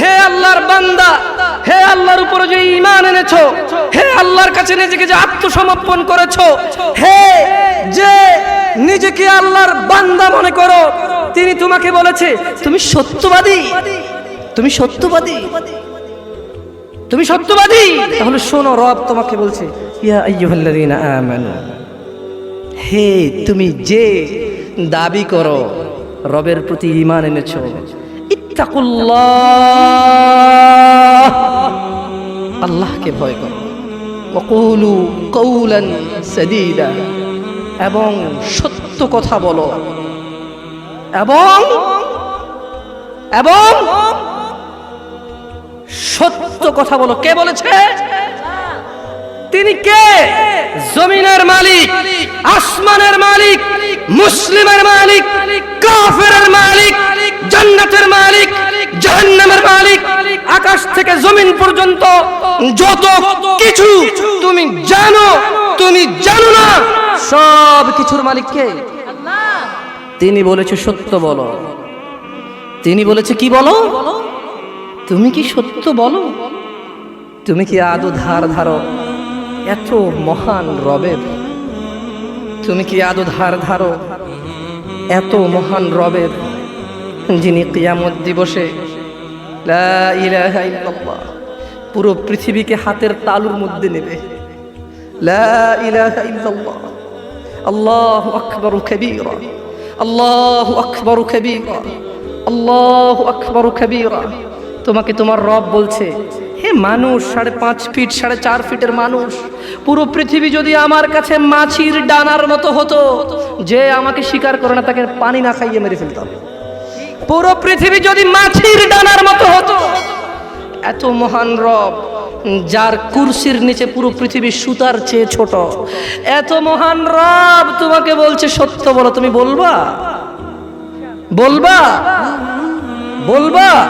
হে আল্লাহর বান্দা, হে আল্লাহর উপরে যে ঈমান এনেছো, হে আল্লাহর কাছে নিজেকে যে আত্মসমর্পণ করেছ, হে যে নিজেকে আল্লাহর বান্দা মনে করো, তিনি তোমাকে বলেছে, তুমি সত্যবাদী তুমি সত্যবাদী তুমি সত্যবাদী। তাহলে শোনো, রব তোমাকে বলছে, ইয়া আইয়ুহাল্লাযীনা আমানু, হে তুমি যে দাবি করো, রবের প্রতি ঈমান এনেছো, ইত্তাকুল্লাহ। আল্লাহকে ভয় করো। ওয়াকুলু কৌলান সাদীদা, এবং সত্য কথা বলো। এবং এবং সত্য কথা বলো। কে বলেছে? তিনি কে? জমিনের মালিক, আসমানের মালিক, মুসলিমের মালিক, কাফেরের মালিক, জান্নাতের মালিক, জাহান্নামের মালিক। জমিন পর্যন্ত যত কিছু তুমি জানো তুমি জানো না। সব কিছুর মালিক কে? তিনি বলেছে, সত্য বলো। তিনি বলেছে, কি বলো? তুমি কি সত্য বলো? তুমি কি আদৌ ধার ধারো? এত মহান রবের। তুমি কি আদৌ ধার ধারো? এত মহান রবের যিনি কিয়ামত দিবসে পুরো পৃথিবীকে হাতের তালুর মধ্যে নেবে। আল্লাহু তোমাকে তোমার রব বলছে, হে মানুষ, সাড়ে পাঁচ ফিট, সাড়ে চার ফিটের মানুষ, পুরো পৃথিবী যদি আমার কাছে মাছির ডানার মতো হতো, যে আমাকে স্বীকার করে না, তাকে পানি না খাইয়ে মেরে ফেলতাম। পুরো পৃথিবী যদি মাছির ডানার মতো হতো। এত মহান রব, যার কুরসির নিচে পুরো পৃথিবী সুতার চেয়ে ছোট। এত মহান রব তোমাকে বলছে, সত্য বলো, তুমি বলবা? বলবা? বলবা?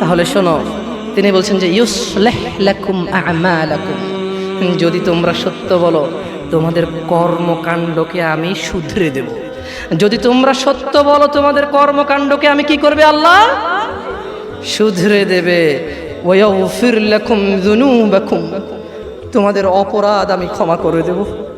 তাহলে শোনো, তিনি বলছেন যে, ইউসলেহ লাকুম আমালাকুম। যদি তোমরা সত্য বলো, তোমাদের কর্মকাণ্ডকে আমি শুধরে দেব। যদি তোমরা সত্য বলো তোমাদের কর্মকাণ্ডকে, আমি কি করবে আল্লাহ? শুধরে দেবে। ওয়াগফির লাকুম যুনুবাকুম। তোমাদের অপরাধ আমি ক্ষমা করে দেব।